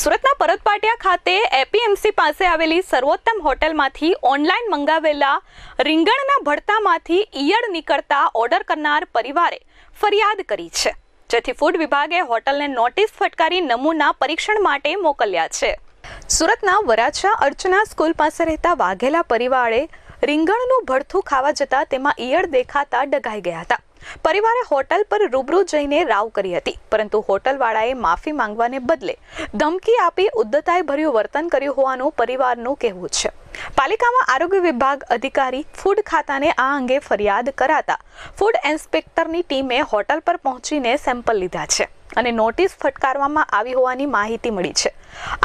સુરતના પરતપાટિયા ખાતે એપીએમસી પાસે આવેલી સર્વોત્તમ હોટલમાંથી ઓનલાઈન મંગાવેલા રીંગણના ભડતામાંથી ઈયળ નીકળતા ઓર્ડર કરનાર પરિવારે ફરિયાદ કરી છે. જેથી ફૂડ વિભાગે હોટલને નોટિસ ફટકારી નમૂના પરીક્ષણ માટે મોકલ્યા છે. સુરતના વરાછા અર્ચના સ્કૂલ પાસે રહેતા વાઘેલા પરિવારે રીંગણનું ભડથું ખાવા જતા તેમાં ઈયળ દેખાતા ડગાઈ ગયા હતા. પરિવારે હોટલ પર રૂબરૂ જઈને રાવ કરી હતી, પરંતુ હોટલવાળાએ માફી માંગવાને બદલે ધમકી આપી ઉદ્ધતાએ ભર્યું વર્તન કર્યું હોવાનું પરિવારનું કહેવું છે. પાલિકામાં આરોગ્ય વિભાગ અધિકારી ફૂડ ખાતાને આ અંગે ફરિયાદ કરાતા ફૂડ ઇન્સ્પેક્ટરની ટીમે હોટલ પર પહોંચીને સેમ્પલ લીધા છે અને નોટિસ ફટકારવામાં આવી હોવાની માહિતી મળી છે.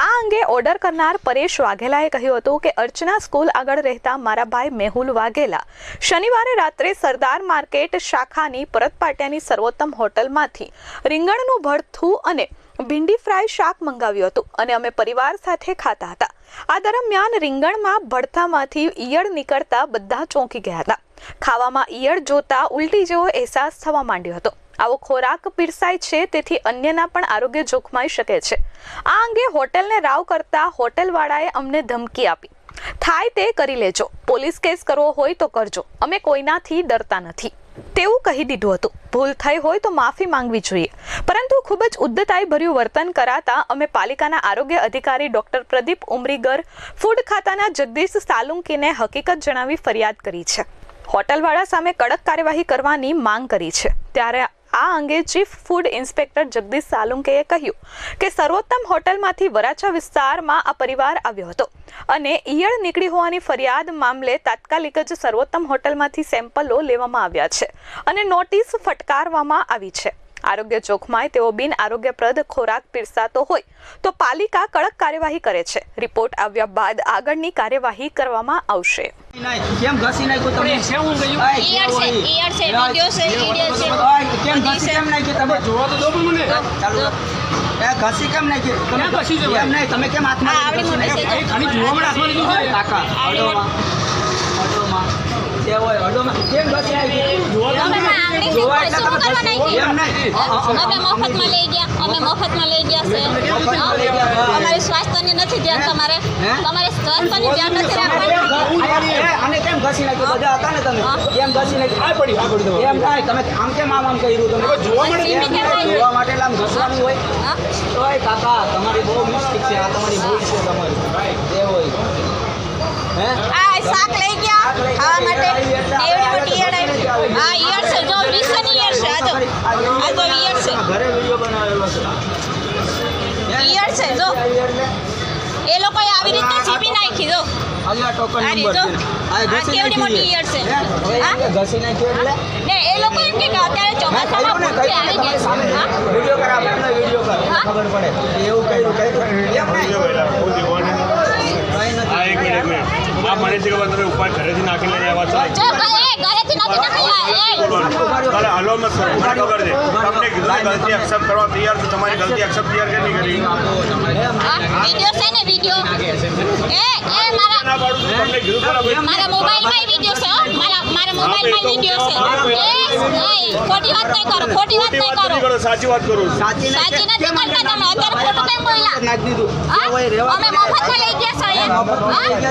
આ અંગે ઓર્ડર કરનાર પરેશ વાઘેલાએ કહ્યું હતું કે અર્ચના સ્કૂલ આગળ રહેતા મારા ભાઈ મેહુલ વાઘેલા શનિવારે રાત્રે સરદાર માર્કેટ શાખાની પરતપાટિયાની સર્વોત્તમ હોટલમાંથી રીંગણનું ભરથું અને ભીંડી ફ્રાય શાક મંગાવ્યું હતું અને અમે પરિવાર સાથે ખાતા હતા. આ દરમિયાન રીંગણમાં ભડથામાંથી ઈયળ નીકળતા બધા ચોંકી ગયા હતા. ખાવામાં ઈયળ જોતા ઉલટી જેવો અહેસાસ થવા માંડ્યો હતો. આવો ખોરાક પીરસાય છે, તેથી અન્યના પણ આરોગ્ય જોખમાઈ શકે છે. આ અંગે હોટેલને રાવ કરતા હોટેલવાળાએ અમને ધમકી આપી. થાય તે કરી લેજો. પોલીસ કેસ કરવો હોય તો કરજો. અમે કોઈનાથી ડરતા નથી. તેવું કહી દીધું હતું. ભૂલ થઈ હોય તો માફી માંગવી જોઈએ. પરંતુ ખૂબ જ ઉદ્ધતાઈ ભર્યું વર્તન કરાતા અમે પાલિકાના આરોગ્ય અધિકારી ડોક્ટર પ્રદીપ ઉમરીગર ફૂડ ખાતાના જગદીશ સાલુંકીને હકીકત જણાવી ફરિયાદ કરી છે. હોટલવાળા સામે કડક કાર્યવાહી કરવાની માંગ કરી છે. ત્યારે આ અંગે ચીફ ફૂડ ઇન્સ્પેક્ટર જગદીશ સાલુંકેએ કહ્યું કે સર્વોત્તમ હોટલમાંથી વરાછા વિસ્તારમાં આ પરિવાર આવ્યો હતો અને ઈયળ નીકળી હોવાની ફરિયાદ મામલે તાત્કાલિક જ સર્વોત્તમ હોટલમાંથી સેમ્પલો લેવામાં આવ્યા છે અને નોટિસ ફટકારવામાં આવી છે. આરોગ્ય જોખમાય તેવો બિન આરોગ્યપ્રદ ખોરાક પીરસાતો હોય તો પાલિકા કડક કાર્યવાહી કરે છે. રિપોર્ટ આવ્યા બાદ આગળની કાર્યવાહી કરવામાં આવશે. કેમ ઘસી અમે શું કરવા નાખી? મફતમાં લઈ ગયા. અમે મફતમાં લઈ ગયા છે? અમારી સ્વાસ્થ્યની નથી ધ્યાન તમારે. તમારે સ્વાસ્થ્યની ધ્યાન નથી તમે રાખવાનું. કેમ ઘસી- એ, આને કેમ ઘસી નાખ્યું? બધા હતા ને તમે? હા. કેમ ઘસી નાખ્યું? આ પડી, આ પડી એમ થાય, તમે આમ કેમ આમ આમ કર્યું તમે? જોવા મળે એમ સીમી કેમ થાય, થાય? જોવા માટે આમ ઘસવાનું હોય. હા? કાકા તમારી બહુ મિસ્ટેક છે. આ તમારી ભૂલ છે તમારી. જે હોય. હે? આ શાક લઈ ગયા. ખાવા માટે. આવી રીતે જીપી નાખી આજે આ ટોકન નંબર છે. આ આ કેવડી મોટી છે. છે. હે? હા? ઘસી નાખી એટલે? ને એ લોકો એમ કે કે અત્યારે ચોમાસામાં પૂછે આવી વિડિયો કર આપણે વિડિયો કર. ખબર પડે. એવું કર્યું કઈ એમ નહીં. હા એક મિનિટ એક મિનિટ. આ મને છે ખબર તમે ઉપર ઘરેથી નાખીને લઈને આવ્યા છો તારે હલો મત કરો ખબર છે તમને કીધું ગલતી એક્સેપ્ટ કરવા તૈયાર છું? તમારી ગલતી એક્સેપ્ટ તૈયાર કેમ નહીં કરી વિડિયો છે ને વિડિયો? એ એ મારા ના પાડું છું તમને કીધું ખરાબ મારા મોબાઈલમાં વિડિયો છે હો. મારા મારા મોબાઈલમાં વિડિયો છે. એ ખોટી વાત નહીં કરો ખોટી વાત નહીં કરો. કરો સાચી વાત કરું. સાચી સાચી નથી કરતા તમે. અત્યારે ખોટું કેમ બોલ્યા? નાખ દીધું. અમે દો. મફતમાં લઈ ગયા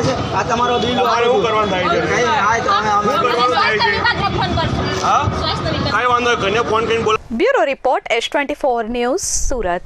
છે આ તમારો બિલ તમારે શું કરવાનું થાય છે? કઈ હા તો વાંધો ઘરને ફોન કરીને બોલો. Bureau report S twenty four news Surat.